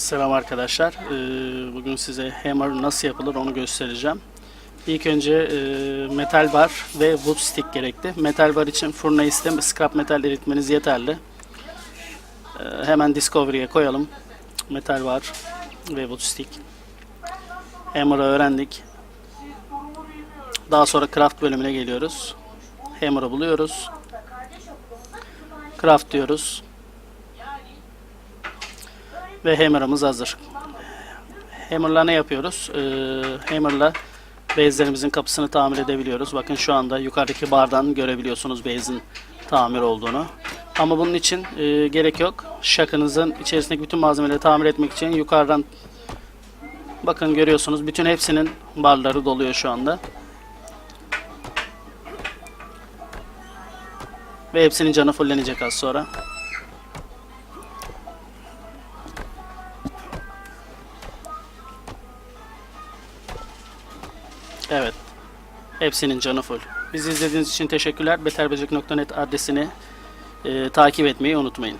Selam arkadaşlar. Ee, Bugün size hammer nasıl yapılır onu göstereceğim. İlk önce e, metal bar ve wood stick gerekti. Metal bar için furnace'de scrap metal eritmeniz yeterli. Ee, Hemen Discovery'e koyalım. Metal bar ve wood stick. Hammer'ı öğrendik. Daha sonra craft bölümüne geliyoruz. Hammer'ı buluyoruz. Craft diyoruz. Ve hammer'ımız hazır. Hammer'la ne yapıyoruz? Ee, hammer'la base'lerimizin kapısını tamir edebiliyoruz. Bakın şu anda yukarıdaki bardan görebiliyorsunuz base'in tamir olduğunu. Ama bunun için e, gerek yok. Şakınızın içerisindeki bütün malzemeleri tamir etmek için yukarıdan bakın görüyorsunuz bütün hepsinin barları doluyor şu anda. Ve hepsinin canı fullenecek az sonra. Evet. Hepsinin canı full. Bizi izlediğiniz için teşekkürler. Beterbecek.net adresini e, takip etmeyi unutmayın.